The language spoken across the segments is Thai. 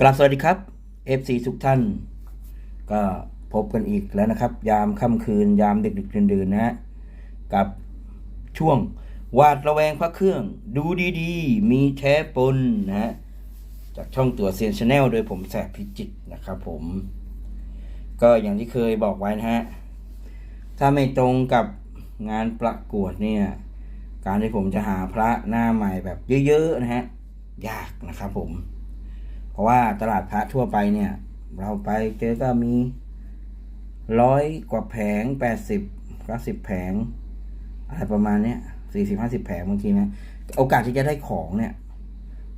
กราบสวัสดีครับ FC ทุกท่าน ก็พบกันอีกแล้วนะครับ ยามค่ำคืนยามดึกดึกดื่นๆนะฮะกับช่วงวาดระแวงพระเครื่อง ดูดีๆ มีแท้ปนนะฮะจากช่องตัวเซียนชาแนลโดยผมแสบพิจิตนะครับผม ก็อย่างที่เคยบอกไว้นะฮะ ถ้าไม่ตรงกับงานประกวดเนี่ย การที่ผมจะหาพระหน้าใหม่แบบเยอะๆนะฮะ ยากนะครับผม เพราะว่าตลาดพระทั่วไปเนี่ย เราไปเจอก็มีร้อยกว่าแผงแปดสิบเก้าสิบแผง อะไรประมาณเนี้ยสี่สิบห้าสิบแผงบางทีนะโอกาสที่จะได้ของเนี่ย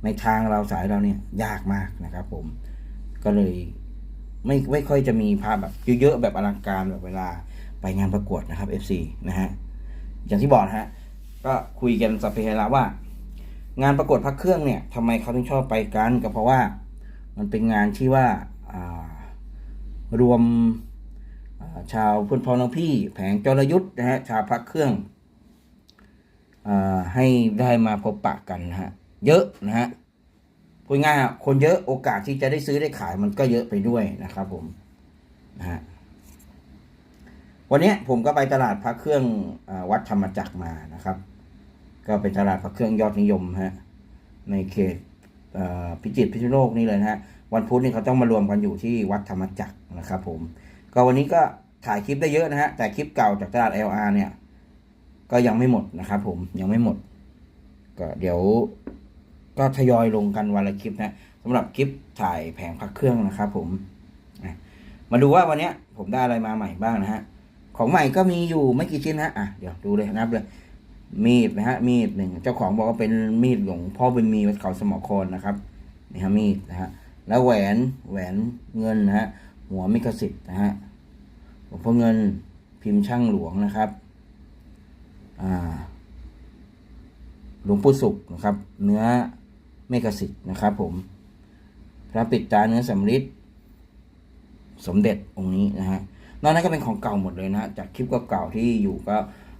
ในทางเราสายเราเนี่ย ยากมากนะครับ ผม ก็เลยไม่ไม่ค่อยจะมีภาพแบบเยอะๆแบบอลังการแบบเวลาไปงานประกวดนะครับ FC นะฮะอย่างที่บอกนะฮะก็คุยกันสัพเพเหระว่า งานประกวดพระเครื่องเนี่ยทำไมเขาถึงชอบไปกันก็เพราะว่า มันเป็นงานที่ว่ารวมชาวพุทธพ้องน้องพี่ แผงจรยุทธ์นะฮะชาวพระเครื่องอให้ได้มาพบปะกันนะฮะเยอะนะฮะพูดง่ายคนเยอะโอกาสที่จะได้ซื้อได้ขายมันก็เยอะไปด้วยนะครับผมนะฮะวันนี้ผมก็ไปตลาดพระเครื่องอวัดธรรมจักรมานะครับ ก็เป็นตลาดพระเครื่องยอดนิยมฮะในเขต พิจิตรพิษณุโลกนี่เลยนะฮะวันพุธนี่เขาต้องมารวมกันอยู่ที่วัดธรรมจักรนะครับผมก็วันนี้ก็ถ่ายคลิปได้เยอะนะฮะแต่คลิปเก่าจากตลาด LR เนี่ย ก็ยังไม่หมดนะครับผมยังไม่หมด ก็เดี๋ยวก็ทยอยลงกันวันละคลิปนะสำหรับคลิปถ่ายแผงพักเครื่องนะครับผมมาดูว่าวันนี้ผมได้อะไรมาใหม่บ้างนะฮะของใหม่ก็มีอยู่ไม่กี่ชิ้นนะฮะอะเดี๋ยวดูเลยนับเลย มีดนะฮะมีดหนึ่งเจ้าของบอกว่าเป็นมีดหลวงพ่อบุญมีวัดเขาสมอครนะครับนี่ฮะมีดนะฮะแล้วแหวนแหวนเงินนะฮะหัวมิกสิทธิ์นะฮะหลวงพ่อเงินพิมพ์ช่างหลวงนะครับอ่าหลวงปู่สุขนะครับ เนื้อเมกสิทธิ์นะครับ ผม พระปิดตาเนื้อสำริดสมเด็จองค์นี้นะฮะนอกนั้นก็เป็นของเก่าหมดเลยนะฮะจากคลิปเก่าๆที่อยู่ก็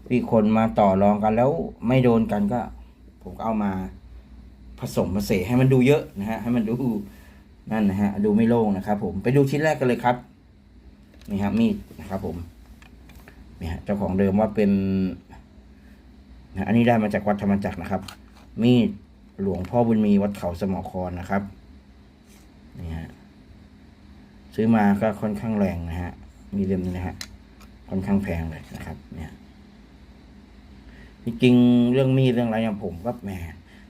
พี่คนมาต่อรองกันแล้วไม่โดนกันก็ ผมก็เอามาผสมผสานให้มันดูเยอะนะฮะให้มันดูนั่นนะฮะดูไม่โล่งนะครับ ผมไปดูชิ้นแรกกันเลยครับนี่ฮะมีดนะครับผมนี่ฮะเจ้าของเดิมว่าเป็นนะอันนี้ได้มาจากวัดธรรมจักรนะครับ มีดหลวงพ่อบุญมีวัดเขาสมอครนะครับนี่ฮะซื้อมาก็ค่อนข้างแรงนะฮะมีเล่มนี้นะฮะค่อนข้างแพงเลยนะครับ เนี่ย จริงเรื่องมีดเรื่องอะไรอะผมก็แหม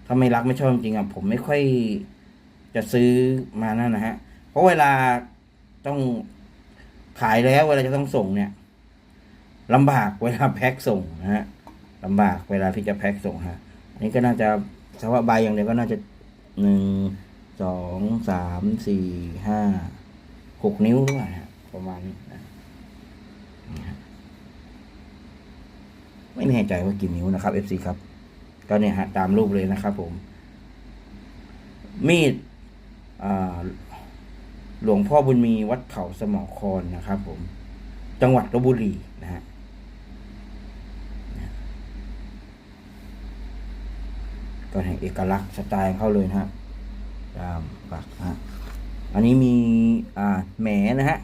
ถ้าไม่รักไม่ชอบจริงอะผมไม่ค่อยจะซื้อมานั่นนะฮะ เพราะเวลาต้องขายแล้วเวลาจะต้องส่งเนี่ยลำบากเวลาแพ็คส่งนะฮะลำบากเวลาที่จะแพ็คส่งฮะอันนี้ก็น่าจะเฉพาะใบอย่างเดียวก็น่าจะหนึ่งสองสามสี่ห้าหกนิ้วด้วยฮะประมาณนี้นะฮะ ไม่แน่ใจว่ากี่นิ้วนะครับ FC ครับก็เนี่ยฮะตามรูปเลยนะครับผม มีดหลวงพ่อบุญมีวัดเขาสมอครนะครับผม จังหวัดลบบุรีนะฮะก็แห่งเอกลักษณ์สไตล์เขาเลยนะฮะตามปักฮะอันนี้มีอ่าแหมนะฮะ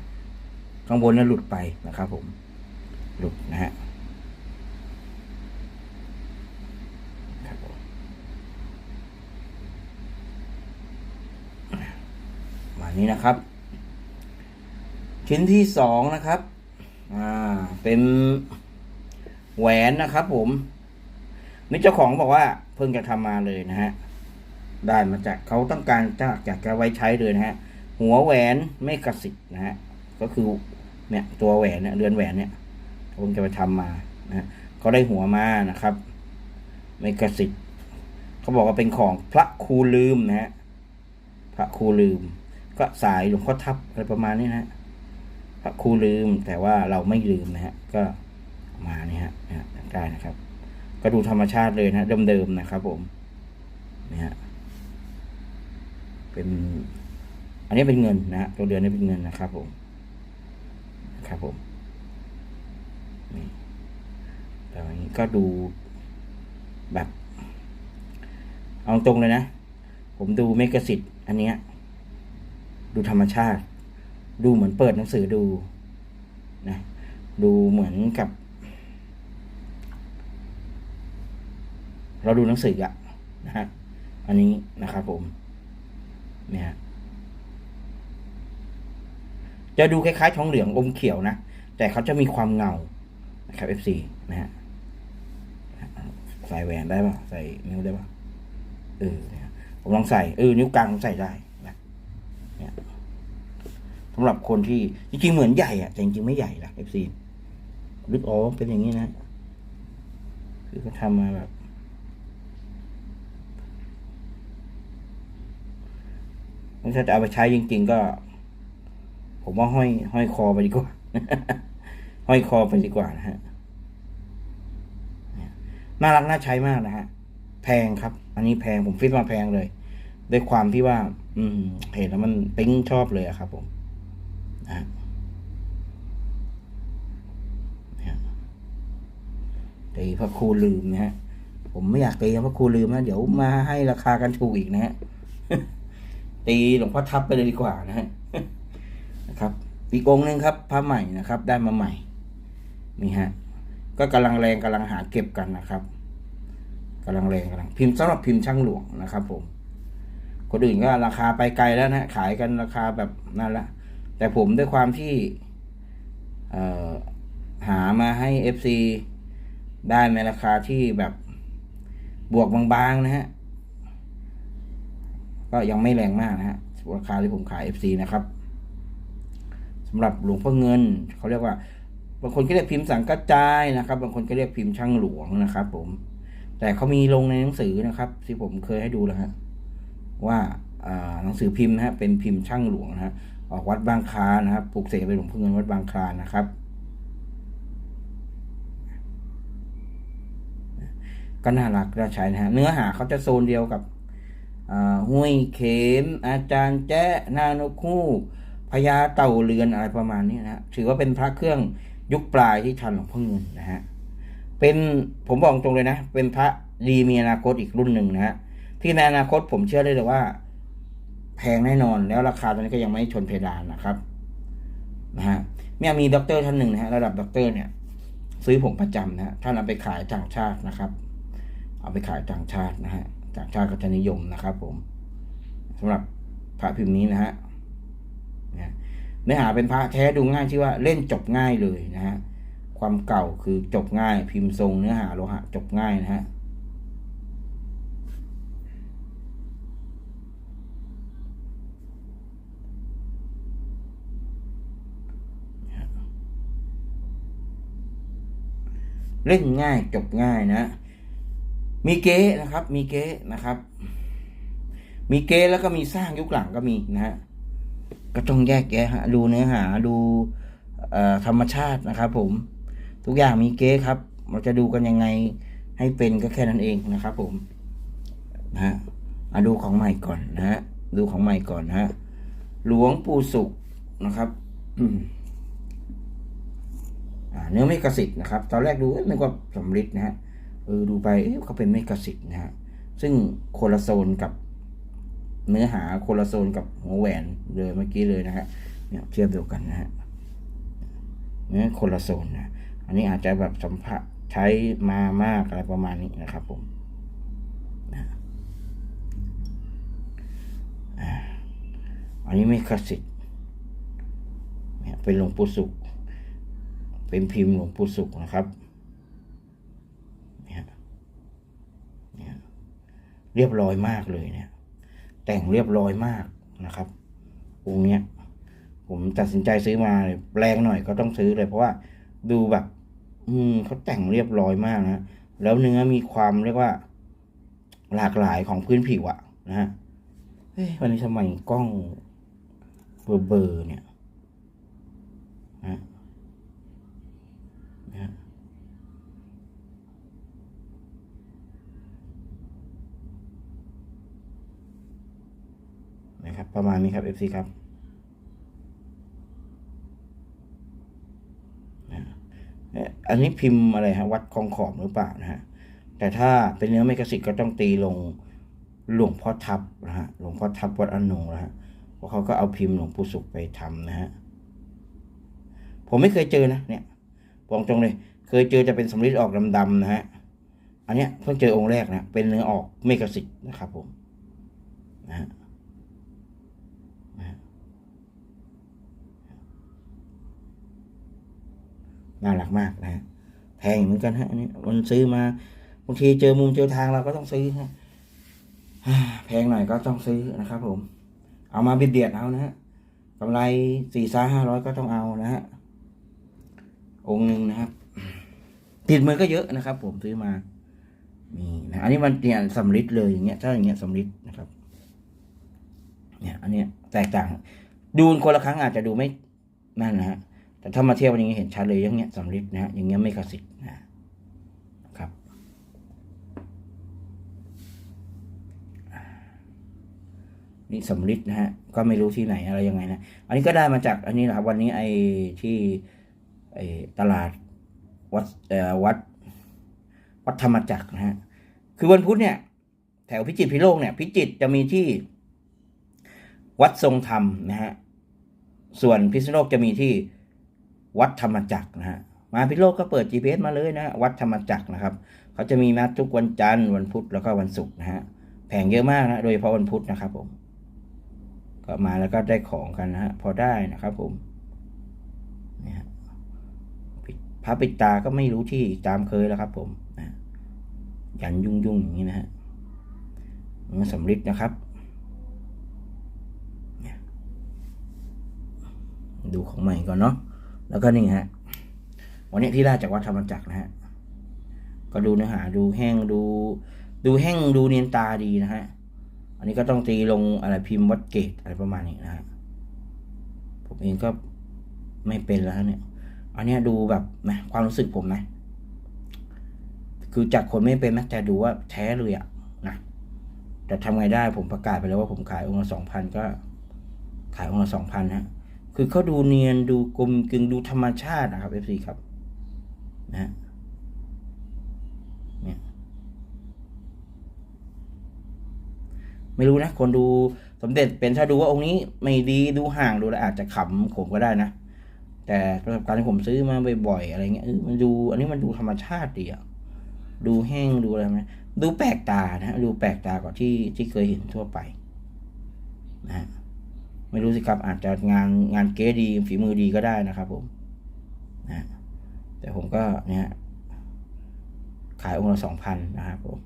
ข้างบนนั้นหลุดไปนะครับผม หลุดนะฮะ ครับผมมา นี้นะครับ ชิ้นที่สองนะครับ อ่า เป็นแหวนนะครับผม นี่เจ้าของบอกว่าเพิ่งจะทำมาเลยนะฮะ ได้มาจากเขาต้องการจะอยากจะไว้ใช้เลยนะฮะ หัวแหวนไม่กระสิกนะฮะ ก็คือเนี่ยตัวแหวนเนี่ยเรือนแหวนเนี่ยผมจะไปทำมานะฮะเขาได้หัวมานะครับ ไม่กระสิทธิ์เขาบอกว่าเป็นของพระครูลืมนะฮะ พระครูลืม ก็สายหลวงพ่อทับอะไรประมาณนี้นะพระครูลืมแต่ว่าเราไม่ลืมนะฮะก็มานี่ฮะนะฮะได้นะครับ ก็ดูธรรมชาติเลยนะเดิมๆนะครับ ผมนี่ฮะเป็น อันนี้เป็นเงินนะฮะตัวเดือนนี้เป็นเงินนะครับ ผมครับผมนี่แต่อันนี้ก็ดูแบบ เอาตรงเลยนะ ผมดูเมกะสิทธิ์อันเนี้ย ดูธรรมชาติ ดูเหมือนเปิดหนังสือดูนะดูเหมือนกับ เราดูหนังสืออะนะฮะอันนี้นะครับผมเนี่ยฮะจะดูคล้ายๆทองเหลืองอมเขียวนะ แต่เขาจะมีความเงานะครับ FC นะฮะใส่แหวนได้ป่ะใส่นิ้วได้ป่ะเออเนี่ยผมลองใส่เออนิ้วกลางผมใส่ได้ สำหรับคนที่จริงๆเหมือนใหญ่อะแต่จริงๆไม่ใหญ่นะ FC ลึกอ๋อเป็นอย่างนี้นะคือเขาทำมาแบบถ้าจะเอาไปใช้จริง ๆ ก็ ผมว่าห้อย ห้อยคอไปดีกว่า ห้อยคอไปดีกว่านะฮะน่ารักน่าใช้มากนะฮะ แพงครับ อันนี้แพงผมฟิตมาแพงเลยด้วยความที่ว่า อืม เห็นแล้วมันปิ๊งชอบเลยอะครับผม นะตีพระครูลืมนะฮะ ผมไม่อยากตีพระครูลืมนะ เดี๋ยวมาให้ราคากันถูกอีกนะฮะ ตีหลวงพ่อทับไปเลยดีกว่านะฮะ นะครับ อีกองหนึ่งครับพระใหม่นะครับ ได้มาใหม่ นี่ฮะ ก็กำลังแรงกำลังหาเก็บกันนะครับกำลังแรงกำลัง พิมพ์สำหรับพิมพ์ช่างหลวงนะครับ ผม คนอื่นก็ราคาไปไกลแล้วนะ ขายกันราคาแบบนั่นละ แต่ผมด้วยความที่หามาให้เอฟซีได้ในราคาที่แบบบวกบางๆนะฮะ ก็ยังไม่แรงมากนะฮะราคาที่ผมขาย FC นะครับสำหรับหลวงพ่อเงินเขาเรียกว่า บางคนก็เรียกพิมพ์สังกัจจายนะครับ บางคนก็เรียกพิมพ์ช่างหลวงนะครับ ผม แต่เขามีลงในหนังสือนะครับ ที่ผมเคยให้ดูแล้วฮะว่าอ่าหนังสือพิมพ์นะฮะเป็นพิมพ์ช่างหลวงนะฮะ ออกวัดบางคลานะครับปลูกเสกเป็นหลวงพ่อเงินวัดบางคลานะครับ ก็น่ารักน่าใช้นะฮะเนื้อหาเขาจะโซนเดียวกับห้วยเข็ม อาจารย์แจ้นานกคู่พญาเต่าเรือนอะไรประมาณนี้นะฮะถือว่าเป็นพระเครื่องยุคปลายที่ทันหลวงพ่อเงินนะฮะเป็นผมบอกตรงเลยนะ เป็นพระดีมีอนาคตอีกรุ่นหนึ่งนะฮะที่ในอนาคตผมเชื่อได้เลยว่า แพงแน่นอน แล้วราคาตอนนี้ก็ยังไม่ชนเพดานนะครับนะฮะเนี่ยมีด็อกเตอร์ท่านหนึ่งนะฮะระดับด็อกเตอร์เนี่ย ซื้อผมประจำนะฮะท่านเอาไปขายต่างชาตินะครับ เอาไปขายต่างชาตินะฮะต่างชาติก็จะนิยมนะครับ ผมสำหรับพระพิมพ์นี้นะฮะเนี่ยเนื้อหาเป็นพระแท้ดูง่ายที่ว่าเล่นจบง่ายเลยนะฮะความเก่าคือจบง่าย พิมพ์ทรงเนื้อหาโลหะจบง่ายนะฮะ เล่นง่ายจบง่ายนะ มีเก๊นะครับ มีเก๊นะครับ มีเก๊แล้วก็มีสร้างยุคหลังก็มีนะฮะก็ต้องแยกแยะฮะดูเนื้อหาดูธรรมชาตินะครับ ผม ทุกอย่างมีเก๊ครับเราจะดูกันยังไงให้เป็นก็แค่นั้นเองนะครับ ผมนะฮะมาดูของใหม่ก่อนนะฮะดูของใหม่ก่อนนะฮะหลวงปู่สุขนะครับ เนื้อเมกสิทธิ์นะครับ ตอนแรกดูนึกว่าสำริดนะฮะเออดูไปเขาเป็นเมกสิทธิ์นะฮะซึ่งโคลาโซนกับเนื้อหาโคลาโซนกับหัวแหวนเลยเมื่อกี้เลยนะฮะเนี่ยเทียบเดียวกันนะฮะเนื้อโคลาโซนนะอันนี้อาจจะแบบสัมผัสใช้มามากอะไรประมาณนี้นะครับผมอันนี้เมกสิทธิ์เนี่ยเป็นหลวงปู่สุข เป็นพิมพ์หลวงปู่สุขนะครับเนี่ยเนี่ยเรียบร้อยมากเลยเนี่ย แต่งเรียบร้อยมากนะครับองค์เนี้ยผมตัดสินใจซื้อมาเลยแรงหน่อยก็ต้องซื้อเลยเพราะว่าดูแบบ อืมเขาแต่งเรียบร้อยมากนะแล้วเนื้อมีความเรียกว่า หลากหลายของพื้นผิวอะนะฮะเฮ้ยวันนี้ทำไมกล้องเบอร์เบอร์เนี่ยนะ นะฮะ นะครับประมาณนี้ครับ FC ครับนะเอ่ออันนี้พิมพ์อะไรฮะวัดคลองขอมหรือเปล่านะฮะแต่ถ้าเป็นเนื้อเมกะสิทธิ์ก็ต้องตีลงหลวงพ่อทับนะฮะหลวงพ่อทับวัดอนงนะฮะเพราะเขาก็เอาพิมพ์หลวงปู่สุขไปทำนะฮะผมไม่เคยเจอนะเนี่ยบอกตรงเลย เคยเจอจะเป็นสำริดออกดำๆนะฮะอันเนี้ยเพิ่งเจอองค์แรกนะเป็นเนื้อออกเมกะสิทธิ์นะครับผมนะฮะนะฮะ น่ารักมากนะฮะแพงเหมือนกันฮะอันนี้มันซื้อมาบางทีเจอมุมเจอทางเราก็ต้องซื้อฮะแพงหน่อยก็ต้องซื้อนะครับ ผม เอามาเบียดเบียดเอานะฮะกำไรสี่ซ่าห้าร้อยก็ต้องเอานะฮะองค์หนึ่งนะครับ ติดมือก็เยอะนะครับ ผมซื้อมานี่นะอันนี้มันเนี่ยสำลิดเลยอย่างเงี้ย ถ้าอย่างเงี้ยสำลิดนะครับ เนี่ย อันเนี้ยแตกต่าง ดูคนละครั้งอาจจะดูไม่นั่นนะฮะ แต่ถ้ามาเทียบกันอย่างเงี้เห็นชัดเลยอย่างเงี้ยสำลิดนะฮะอย่างเงี้ยไม่กระสิทธิ์นะครับ นี่สำลิดนะฮะก็ไม่รู้ที่ไหนอะไรยังไงนะอันนี้ก็ได้มาจากอันนี้แหละครับ วันนี้ไอ้ที่ไอ้ตลาดวัดเอ่อวัดวัดธรรมจักรนะฮะคือวันพุธเนี่ยแถวพิจิตรพิโลกเนี่ยพิจิตรจะมีที่วัดทรงธรรมนะฮะส่วนพิษณุโลกจะมีที่ วัดธรรมจักรนะฮะมาพิโลกก็เปิด GPS มาเลยนะวัดธรรมจักรนะครับเขาจะมีนัดทุกวันจันทร์วันพุธแล้วก็วันศุกร์นะฮะแผงเยอะมากนะโดยเฉพาะวันพุธนะครับผมก็มาแล้วก็ได้ของกันนะฮะพอได้นะครับผมเนี่ยฮะพระปิดตาก็ไม่รู้ที่ตามเคยแล้วครับ ผมนะยันยุ่งยุ่งๆอย่างนี้นะฮะมันสำลิดนะครับดูของใหม่ก่อนเนาะ แล้วก็นี่ฮะ วันนี้ที่ได้จากวัดธรรมจักรนะฮะ ก็ดูเนื้อหาดูแห้งดู ดูแห้งดูเนียนตาดีนะฮะ อันนี้ก็ต้องตีลงอะไรพิมพ์วัดเกตอะไรประมาณนี้นะฮะ ผมเองก็ไม่เป็นแล้วเนี่ย อันนี้ดูแบบนะความรู้สึกผมนะ คือจากคนไม่เป็นนะแต่ดูว่าแท้เลยอะนะแต่ทำไงได้ผมประกาศไปแล้วว่าผมขายองค์ละสองพันก็ขายองค์ละสองพันฮะ คือเขาดูเนียนดูกลมกึงดูธรรมชาตินะครับเอฟซีครับนะฮะเนี่ยไม่รู้นะ คนดูสมเด็จเป็นถ้าดูว่าองค์นี้ไม่ดีดูห่างดูแล้วอาจจะขำผมก็ได้นะ แต่ประสบการณ์ที่ผมซื้อมาบ่อยๆอะไรเงี้ยมันดู อันนี้มันดูธรรมชาติดีอะดูแห้งดูอะไรไหมดูแปลกตานะดูแปลกตากว่าที่ที่เคยเห็นทั่วไปนะฮะ ไม่รู้สิครับ อาจจะงานงานเก๊ดีฝีมือดีก็ได้นะครับผมนะแต่ผมก็เนี่ยขายองค์ละสองพันนะครับผม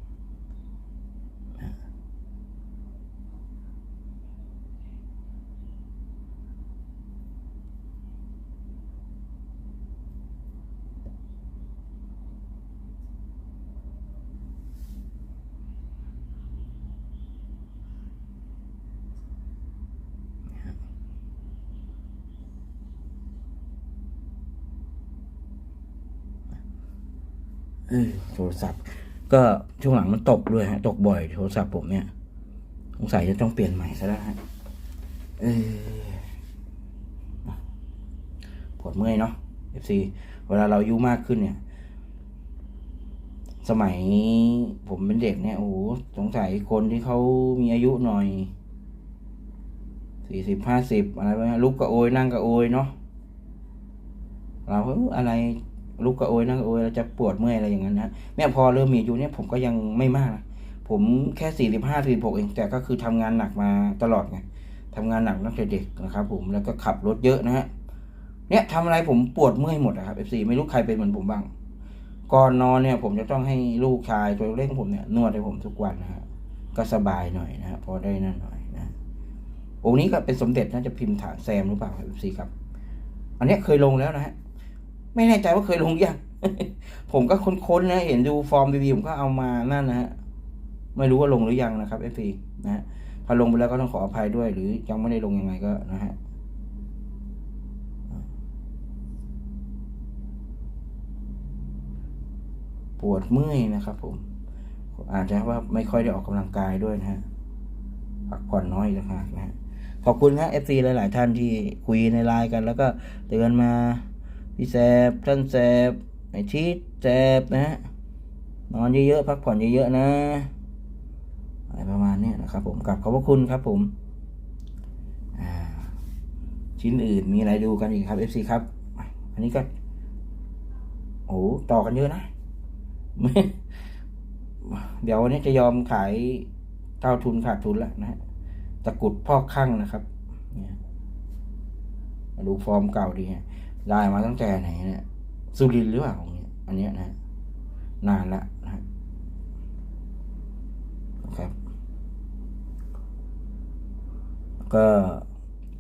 โทรศัพท์ ก็ช่วงหลังมันตกด้วยฮะ ตกบ่อยโทรศัพท์ผมเนี่ยสงสัยจะต้องเปลี่ยนใหม่ซะแล้วฮะเออปวดเมื่อยเนาะ FC เวลาเราอายุมากขึ้นเนี่ย สมัยผมเป็นเด็กเนี่ย โอ้โหสงสัยคนที่เขามีอายุหน่อยสี่สิบห้าสิบอะไรไปลุกกระโอยนั่งกระโอยเนาะเราอะไร ลุกกระโอยนั่งกระโอยเราจะปวดเมื่อยอะไรอย่างนั้นนะเนี่ยพอเริ่มมีอายุเนี่ยผมก็ยังไม่มากนะผมแค่สี่สิบห้าสี่หกเองแต่ก็คือทำงานหนักมาตลอดไงทำงานหนักตั้งแต่เด็กนะครับ ผมแล้วก็ขับรถเยอะนะฮะเนี่ยทำอะไรผมปวดเมื่อยหมดอะครับเอฟซีไม่รู้ใครเป็นเหมือนผมบ้างก่อนนอนเนี่ย ผมจะต้องให้ลูกชายตัวเล็กของผมเนี่ยนวดให้ผมทุกวันนะฮะก็สบายหน่อยนะฮะพอได้นั่นหน่อยนะองค์นี้ก็เป็นสมเด็จน่าจะพิมพ์ฐานแซมหรือเปล่าครับเอฟซีครับ อันนี้เคยลงแล้วนะฮะ ไม่แน่ใจว่าเคยลงยังผมก็ค้นๆนะ เห็นดูฟอร์มดีๆผมก็เอามานั่นนะฮะ ไม่รู้ว่าลงหรือยังนะครับเอฟซีนะฮะถ้าลงไปแล้วก็ต้องขออภัยด้วย หรือยังไม่ได้ลงยังไงก็นะฮะปวดเมื่อยนะครับผม อาจจะว่าไม่ค่อยได้ออกกำลังกายด้วยนะฮะพักผ่อนน้อยต่างหากนะฮะขอบคุณครับเอฟซีหลาย ๆ ท่านที่คุยในไลน์กัน แล้วก็เตือนมา พี่แซบท่านแซบไอชีตแซบนะฮะนอนเยอะๆพักผ่อนเยอะๆนะอะไรประมาณนี้นะครับ ผมกลับขอบพระคุณครับผมชิ้นอื่นมีอะไรดูกันอีกครับ FC ครับ อันนี้ก็โอ้ต่อกันเยอะนะเดี๋ยววันนี้จะยอมขายเท่าทุนขาดทุนแล้วนะฮะตะกุดพ่อข้างนะครับเนี่ยมาดูฟอร์มเก่าดีฮะ ได้มาตั้งแต่ไหนเนี่ยสุรินหรือเปล่าของเนี่ยอันเนี้ยนะนานละนะฮะนะครับ ก็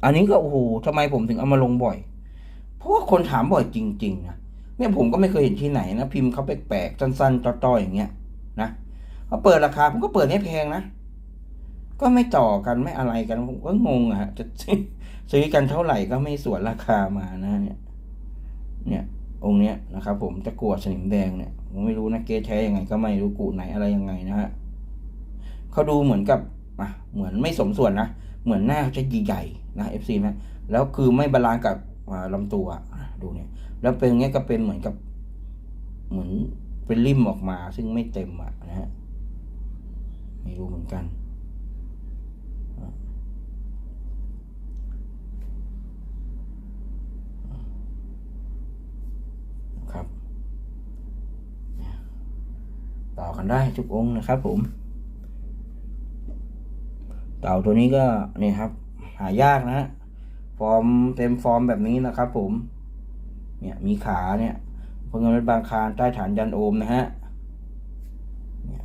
อันนี้ก็โอ้โหทำไมผมถึงเอามาลงบ่อย เพราะว่าคนถามบ่อยจริง ๆ นะเนี่ยผมก็ไม่เคยเห็นที่ไหนนะพิมพ์เขาแปลกๆสั้นๆต่อๆอย่างเงี้ยนะพอเปิดราคาผมก็เปิดให้แพงนะก็ไม่ต่อกันไม่อะไรกันผมก็งงอะฮะจะซื้อกันเท่าไหร่ก็ไม่สวนราคามานะเนี่ย เนี่ย องค์เนี้ยนะครับ ผมตะกรวดสนิมแดงเนี่ยผมไม่รู้นะเกแท้ยังไง ก็ไม่รู้กูไหนอะไรยังไงนะฮะเขาดูเหมือนกับอะเหมือนไม่สมส่วนนะเหมือนหน้าเขาจะใหญ่ๆนะเอฟซีนะแล้วคือไม่บาลานซ์กับอ่าลำตัวดูเนี่ย แล้วเป็นงเงี้ยก็เป็นเหมือนกับ เหมือนเป็นริมออกมา ซึ่งไม่เต็มอะนะฮะไม่รู้เหมือนกัน ครับ ต่อ กันได้ทุกองนะครับ ผม เต่าตัวนี้ก็นี่ครับ หายากนะฮะฟอร์มเต็มฟอร์มแบบนี้นะครับ ผม เนี่ยมีขาเนี่ยพงเงินเป็นบางคารใต้ฐานยันโอมนะฮะเนี่ย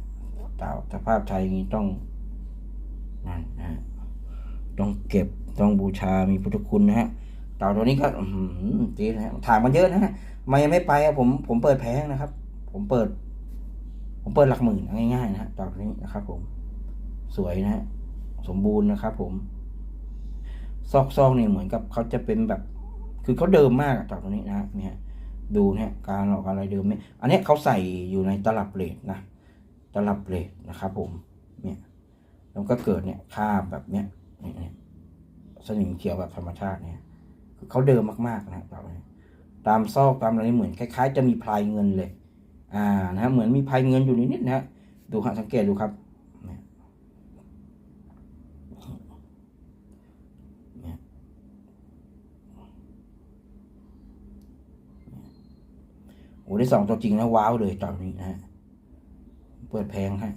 เต่าสภาพไทยอย่างนี้ต้องนั่นนะฮะต้องเก็บต้องบูชามีพุทธคุณนะฮะเต่าตัวนี้ก็อืมจีนะฮะถามมันเยอะนะฮะมายังไม่ไปอะผมผมเปิดแพงนะครับ ผมเปิด ผมเปิดหลักหมื่นง่ายๆนะฮะเต่าตัวนี้นะครับผม สวยนะฮะสมบูรณ์นะครับผม ซอกซอกนี่ยเหมือนกับเขาจะเป็นแบบ คือเขาเดิมมากอะเต่าตัวนี้นะเนี่ยดูเนี่ยการออกอะไรเดิมเนี่ยอันนี้เขาใส่อยู่ในตลับเลดนะ ตลับเลดนะครับผม เนี่ยแล้วก็เกิดเนี่ยคราบแบบเนี้ยเนี่ยสนิมเขียวแบบธรรมชาติเนี่ย คือเขาเดิมมากๆนะตามนี้ตามซอกตามอะไรเหมือนคล้าย ๆ จะมีพลายเงินเลย อ่านะเหมือนมีพลายเงินอยู่นิดๆนะดูฮะสังเกตดูครับโอ้ได้สองตัวจริงนะว้าวเลยตอนนี้นะฮะเปิดแพงฮะ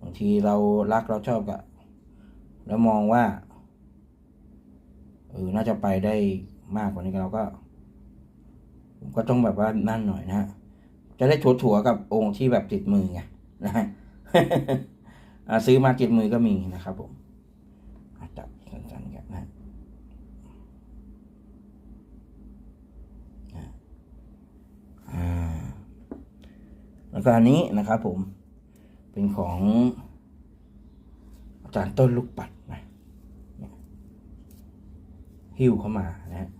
บางทีเรารักเราชอบกะแล้วมองว่าเออน่าจะไปได้มากกว่านี้เราก็ ก็ต้องแบบว่านั่นหน่อยนะฮะ จะได้ถั่วๆกับองค์ที่แบบติดมือไงนะฮะซื้อมาติดมือก็มีนะครับผมจับสั้นๆกันนะอะอ่าแล้วก็อันนี้นะครับผมเป็นของอาจารย์ต้นลูกปัดนะหิ้วเข้ามานะฮะ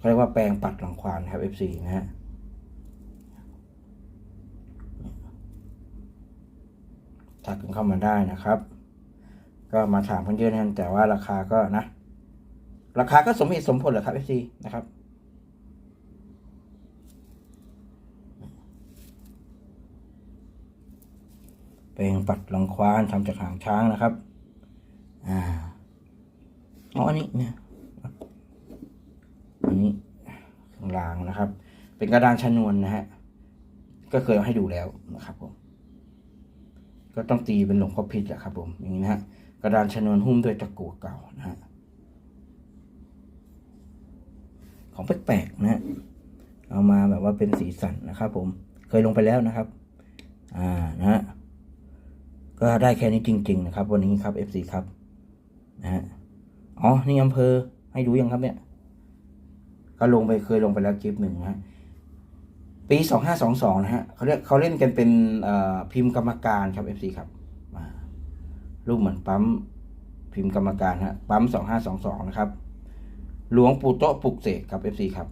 เขาเรียกว่าแปลงปัดหลังควานครับ F4 นะฮะทักกันเข้ามาได้นะครับ ก็มาถามกันเยอะนะแต่ว่าราคาก็นะ ราคาก็สมเหตุสมผลแหละครับ F4 นะครับแปลงปัดหลังควานทำจากหางช้างนะครับ อ่า อ๋อ อันนี้เนี่ย อันนี้ ข้างล่างนะครับ เป็นกระดานชนวนนะฮะก็เคยให้ดูแล้วนะครับผม ก็ต้องตีเป็นหลวงพ่อพิษแหละครับ ผมอย่างนี้นะฮะกระดานชนวนหุ้มด้วยตะกั่วเก่านะฮะของแปลกๆนะฮะเอามาแบบว่าเป็นสีสันนะครับ ผมเคยลงไปแล้วนะครับ อ่านะฮะก็ได้แค่นี้จริง ๆ นะครับ วันนี้ครับ FC ครับนะฮะอ๋อนี่อำเภอให้ดูยังครับเนี่ย ก็ลงไปเคยลงไปแล้วคลิปหนึ่งนะฮะปีสองห้าสองสองนะฮะเขาเรียกเขาเล่นกันเป็นพิมพ์กรรมการครับ FC ครับมารูปเหมือนปั๊มพิมพ์กรรมการฮะปั๊มสองห้าสองสองนะครับ หลวงปู่โตะปลุกเสกครับ FC ครับ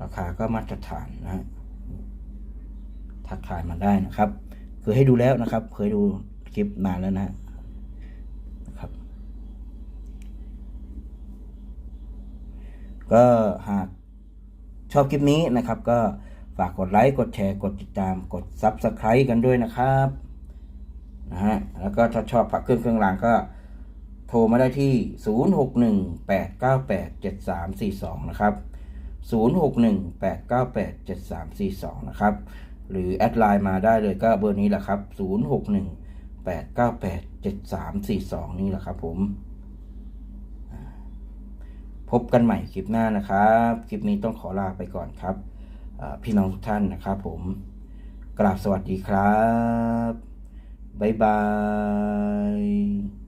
ราคาก็มาตรฐานนะฮะทักทายมาได้นะครับ เคยให้ดูแล้วนะครับ เคยดูคลิปนานแล้วนะฮะนะครับ ก็หากชอบคลิปนี้นะครับ ก็ฝากกดไลค์ กดแชร์ กดติดตาม กด Subscribe กันด้วยนะครับนะฮะแล้วก็ถ้าชอบผักเครื่องเครื่องรางก็โทรมาได้ที่ 0618987342 นะครับ 0618987342 นะครับ หรือแอดไลน์มาได้เลยก็เบอร์นี้แหละครับ 0618987342 นี่แหละครับผม พบกันใหม่คลิปหน้านะครับ คลิปนี้ต้องขอลาไปก่อนครับ พี่น้องทุกท่านนะครับผม กราบสวัสดีครับ บ๊ายบาย